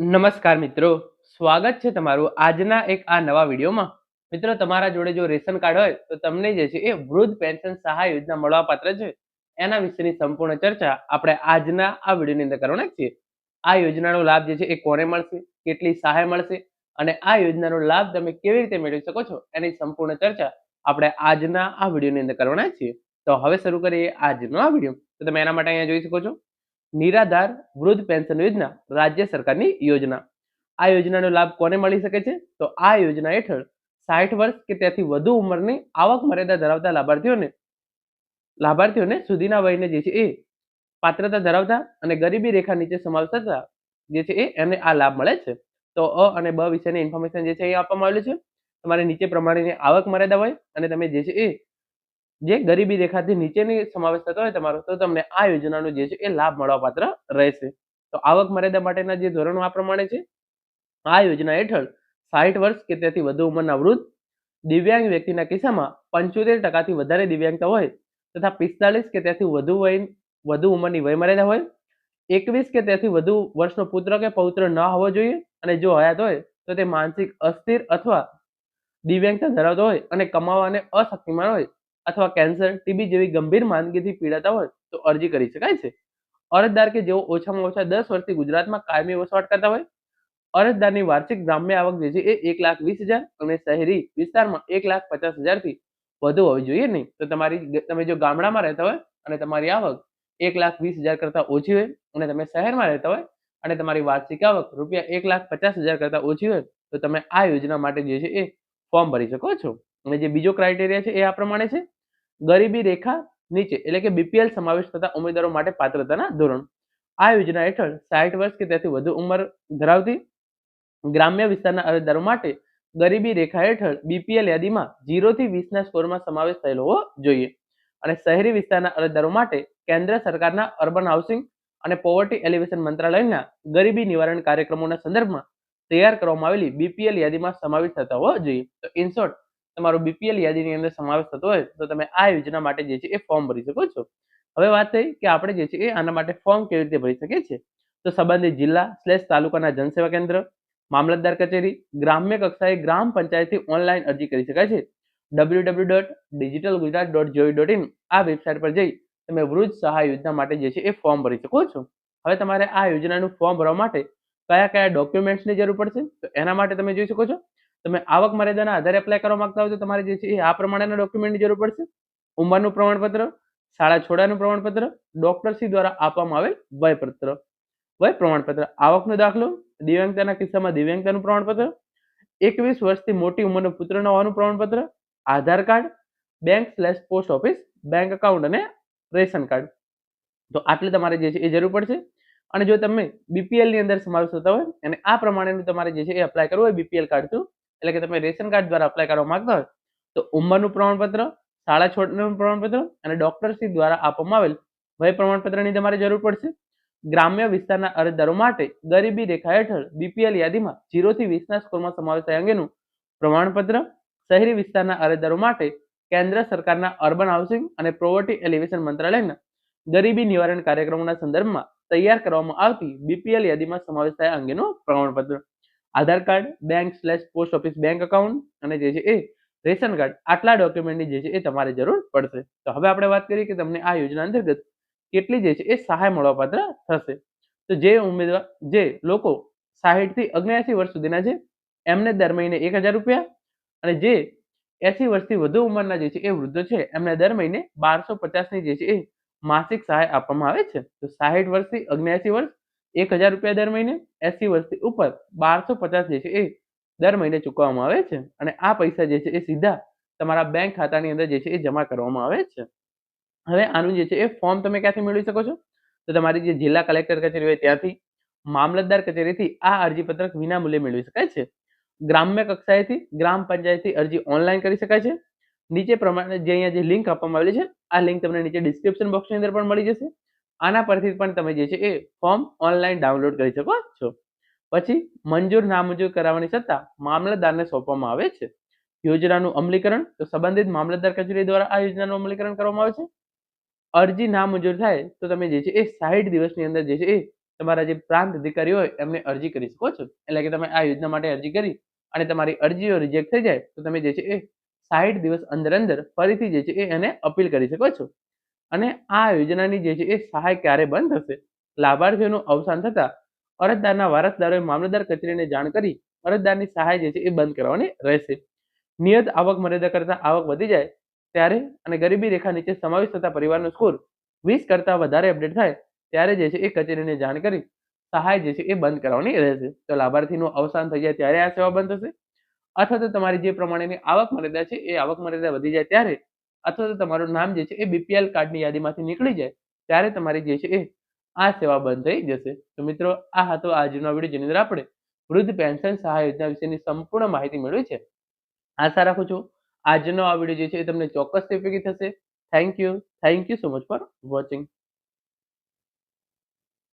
નમસ્કાર મિત્રો, સ્વાગત છે તમારું આજના એક આ નવા વિડીયોમાં. મિત્રો, તમારા જોડે જો રેશન કાર્ડ હોય, તો તમને જે છે એ વૃદ્ધ પેન્શન સહાય યોજના મળવાપાત્ર છે. એના વિશેની સંપૂર્ણ ચર્ચા આપણે આજના આ વિડીયોની અંદર કરવાના છીએ. આ યોજનાનો લાભ જે છે એ કોને મળશે, કેટલી સહાય મળશે અને આ યોજનાનો લાભ તમે કેવી રીતે મેળવી શકો છો, એની સંપૂર્ણ ચર્ચા આપણે આજના આ વિડીયોની અંદર કરવાના છીએ. તો હવે શરૂ કરીએ આજનો આ વીડિયો. તો તમે એના માટે અહીંયા જોઈ શકો છો. નિરાધાર વૃદ્ધ પેન્શન યોજના રાજ્ય સરકારની યોજના. આ યોજનાનો લાભ કોને મળી શકે છે? તો આ યોજના હેઠળ સાઠ વર્ષ કે ત્યાંથી વધુ ઉંમરની આવક મર્યાદા ધરાવતા લાભાર્થીઓને લાભાર્થીઓને સુધીના વયને જે છે એ પાત્રતા ધરાવતા અને ગરીબી રેખા નીચે સમાવેશ થતા જે છે એ એને આ લાભ મળે છે. તો અ અને બ વિશેની ઇન્ફોર્મેશન જે છે એ આપવામાં આવેલું છે. તમારે નીચે પ્રમાણેની આવક મર્યાદા હોય અને તમે જે છે એ જે ગરીબી રેખાથી નીચેની સમાવેશ થતો હોય તમારો, તો તમને આ યોજનાનો જે છે એ લાભ મળવાપાત્ર રહેશે. તો આવક મર્યાદા માટેના જે ધોરણો આ પ્રમાણે છે, આ યોજના હેઠળ સાઠ વર્ષ કે તેથી વધુ ઉંમરના વૃદ્ધ દિવ્યાંગ વ્યક્તિના કિસ્સામાં પંચોતેર ટકાથી વધારે દિવ્યાંગતા હોય તથા પિસ્તાલીસ કે તેથી વધુ વય, વધુ ઉંમરની વયમર્યાદા હોય, એકવીસ કે તેથી વધુ વર્ષનો પુત્ર કે પૌત્ર ન હોવો જોઈએ અને જો હયાત હોય તો તે માનસિક અસ્થિર અથવા દિવ્યાંગતા ધરાવતો હોય અને કમાવાને અશક્તિમાન હોય અથવા કેન્સર ટીબી જેવી ગંભીર માંદગીથી પીડાતા હોય તો અરજી કરી શકાય છે. અરજદાર કે જેઓ ઓછામાં ઓછા દસ વર્ષથી ગુજરાતમાં કાયમી વસવાટ કરતા હોય, અરજદારની વાર્ષિક ગ્રામ્ય આવક જે છે એ એક લાખ વીસ હજાર અને શહેરી વિસ્તારમાં એક લાખ પચાસ હજારથી વધુ હોવી જોઈએ નહીં. તો તમારી તમે જો ગામડામાં રહેતા હોય અને તમારી આવક એક લાખ વીસ હજાર કરતાં ઓછી હોય અને તમે શહેરમાં રહેતા હોય અને તમારી વાર્ષિક આવક રૂપિયા એક લાખ પચાસ હજાર કરતાં ઓછી હોય, તો તમે આ યોજના માટે જે છે એ ફોર્મ ભરી શકો છો. અને જે બીજો ક્રાઇટેરિયા છે એ આ પ્રમાણે છે. ગરીબી રેખા નીચે, એટલે કે બીપીએલ સમાવેશ થતા ઉમેદવારો માટે પાત્રતાના ધોરણ. આ યોજના હેઠળ સાહીઠ વર્ષ કે તેથી વધુ ઉંમર ધરાવતી ગ્રામ્ય વિસ્તારના અરજદારો માટે ગરીબી રેખા હેઠળ બીપીએલ યાદીમાં જીરોથી વીસના સ્કોરમાં સમાવેશ થયેલો હોવો જોઈએ. અને શહેરી વિસ્તારના અરજદારો માટે કેન્દ્ર સરકારના અર્બન હાઉસિંગ અને પોવર્ટી એલિવેશન મંત્રાલયના ગરીબી નિવારણ કાર્યક્રમોના સંદર્ભમાં તૈયાર કરવામાં આવેલી બીપીએલ યાદીમાં સમાવેશ થતા હોવો જોઈએ. તો ઇન તમારો બીપીએલ યાદીની અંદર સમાવેશ થતો હોય તો તમે આ યોજના માટે જે છે એ ફોર્મ ભરી શકો છો. હવે વાત થઈ કે આપણે જે છે એ આના માટે ફોર્મ કેવી રીતે ભરી શકીએ છીએ? તો સંબંધિત જિલ્લા સ્લેશ તાલુકાના જનસેવા કેન્દ્ર, મામલતદાર કચેરી, ગ્રામ્ય કક્ષાએ ગ્રામ પંચાયતથી ઓનલાઈન અરજી કરી શકાય છે. W W dot digital Gujarat dot gov dot આ વેબસાઇટ પર જઈ તમે વૃદ્ધ સહાય યોજના માટે જે છે એ ફોર્મ ભરી શકો છો. હવે તમારે આ યોજનાનું ફોર્મ ભરવા માટે કયા કયા ડોક્યુમેન્ટ્સની જરૂર પડશે? તો એના માટે તમે જોઈ શકો છો. તમે આવક મર્યાદાના આધારે એપ્લાય કરવા માંગતા હોય તો તમારે જે છે એ આ પ્રમાણેના ડોક્યુમેન્ટની જરૂર પડશે. ઉંમરનું પ્રમાણપત્ર, શાળા છોડાનું પ્રમાણપત્ર ડોક્ટરશ્રી દ્વારા આપવામાં આવેલ વયપત્ર. વય પ્રમાણપત્ર, આવકનો દાખલો, દિવ્યાંગતાના કિસ્સામાં દિવ્યાંગતાનું પ્રમાણપત્ર, એકવીસ વર્ષથી મોટી ઉંમરનો પુત્ર ન હોવાનું પ્રમાણપત્ર, Aadhaar card bank slash post office bank account અને રેશન કાર્ડ. તો આટલે તમારે જે છે એ જરૂર પડશે. અને જો તમે બીપીએલની અંદર સમાવેશ થતા હોય અને આ પ્રમાણેનું તમારે જે છે એ અપ્લાય કરવું હોય બીપીએલ કાર્ડ થ્રુ એટલે કે તમે રેશન કાર્ડ દ્વારા અપ્લાય કરવા માંગતા હોય, તો ઉંમરનું પ્રમાણપત્ર, શાળા છોડનું પ્રમાણપત્ર અને ડોક્ટરશ્રી દ્વારા આપવામાં આવેલ વય પ્રમાણપત્રની તમારે જરૂર પડશે. ગ્રામ્ય વિસ્તારના અરજદારો માટે ગરીબી રેખા હેઠળ બીપીએલ યાદીમાં જીરોથી વીસના સ્કોરમાં સમાવેશ થાય અંગેનું પ્રમાણપત્ર શહેરી વિસ્તારના અરજદારો માટે કેન્દ્ર સરકારના અર્બન હાઉસિંગ અને પ્રોવર્ટી એલિવેશન મંત્રાલયના ગરીબી નિવારણ કાર્યક્રમોના સંદર્ભમાં તૈયાર કરવામાં આવતી બીપીએલ યાદીમાં સમાવેશ થયા અંગેનું પ્રમાણપત્ર. Aadhaar card bank slash post office bank account અને જે છે એ રેશન કાર્ડ. આટલા ડોક્યુમેન્ટની જે છે એ તમારે જરૂર પડશે. તો હવે આપણે વાત કરીએ કે તમને આ યોજના અંતર્ગત કેટલી જે છે એ સહાય મળવાપાત્ર થશે. તો જે ઉમેદવાર, જે લોકો સાહીઠથી અગ્યાસી વર્ષ સુધીના છે, એમને દર મહિને એક હજાર રૂપિયા અને જે એસી વર્ષથી વધુ ઉંમરના જે છે એ વૃદ્ધો છે, એમને દર મહિને બારસો પચાસની જે છે એ માસિક સહાય આપવામાં આવે છે. તો સાહીઠ વર્ષથી અગ્યાસી વર્ષ એક હજાર રૂપિયા દર મહિને, એસી વર્ષથી ઉપર બારસો પચાસ જે છે એ દર મહિને ચૂકવવામાં આવે છે. અને આ પૈસા જે છે એ સીધા તમારા બેંક ખાતાની અંદર જે છે એ જમા કરવામાં આવે છે. હવે આનું જે છે એ ફોર્મ તમે ક્યાંથી મેળવી શકો છો? તો તમારી જે જિલ્લા કલેક્ટર કચેરી હોય ત્યાંથી મામલતદાર કચેરીથી આ અરજીપત્રક વિના મૂલ્યે મેળવી શકાય છે. ગ્રામ્ય કક્ષાએથી ગ્રામ પંચાયતથી અરજી ઓનલાઈન કરી શકાય છે. નીચે પ્રમાણે જે અહીંયા જે લિંક આપવામાં આવેલી છે, આ લિંક તમને નીચે ડિસ્ક્રિપ્શન બોક્સની અંદર પણ મળી જશે. આના પરથી પણ તમે જે છે એ ફોર્મ ઓનલાઈન ડાઉનલોડ કરી શકો, છો. પછી મંજૂર નામંજૂર કરાવવાની સત્તા મામલતદારને સોંપવામાં આવે છે. યોજનાનું અમલીકરણ, તો સંબંધિત મામલતદાર કચેરી દ્વારા આ યોજનાનું અમલીકરણ કરવામાં આવે છે. અરજી નામંજૂર થાય, તો તમે જે છે એ સાહીઠ દિવસની અંદર જે છે એ તમારા જે પ્રાંત અધિકારી હોય, એમને અરજી કરી શકો છો. એટલે કે તમે આ યોજના માટે અરજી કરી અને તમારી અરજીઓ રિજેક્ટ થઈ જાય, તો તમે જે છે એ સાઠ દિવસ અંદર અંદર ફરીથી જે છે એ એને અપીલ કરી શકો છો. અને આ યોજનાની જે છે એ સહાય ક્યારે બંધ થશે? લાભાર્થીઓનું અવસાન થતાં અરજદારના વારસદારોએ મામલતદાર કચેરીને જાણ કરી અરજદારની સહાય જે છે એ બંધ કરવાની રહેશે. નિયત આવક મર્યાદા કરતાં આવક વધી જાય ત્યારે અને ગરીબી રેખા નીચે સમાવેશ થતા પરિવારનો સ્કોર વીસ કરતાં વધારે અપડેટ થાય ત્યારે જે છે એ કચેરીને જાણ કરી સહાય જે છે એ બંધ કરવાની રહેશે. તો લાભાર્થીનું અવસાન થઈ જાય ત્યારે આ સેવા બંધ થશે? અથવા તો તમારી જે પ્રમાણેની આવક મર્યાદા છે એ આવક મર્યાદા વધી જાય ત્યારે અથવા તો તમારું નામ જે છે એ બીપીએલ કાર્ડની યાદીમાંથી નીકળી જાય, ત્યારે તમારી જે છે એ આ સેવા બંધ થઈ જશે. તો મિત્રો, આ હતો આજનો વીડિયો જેની અંદર આપણે વૃદ્ધ પેન્શન સહાય યોજના વિશેની સંપૂર્ણ માહિતી મેળવી છે. આશા રાખું છું આજનો આ વીડિયો જે છે એ તમને ચોક્કસ ઉપયોગી થશે. Thank you thank you so much for watching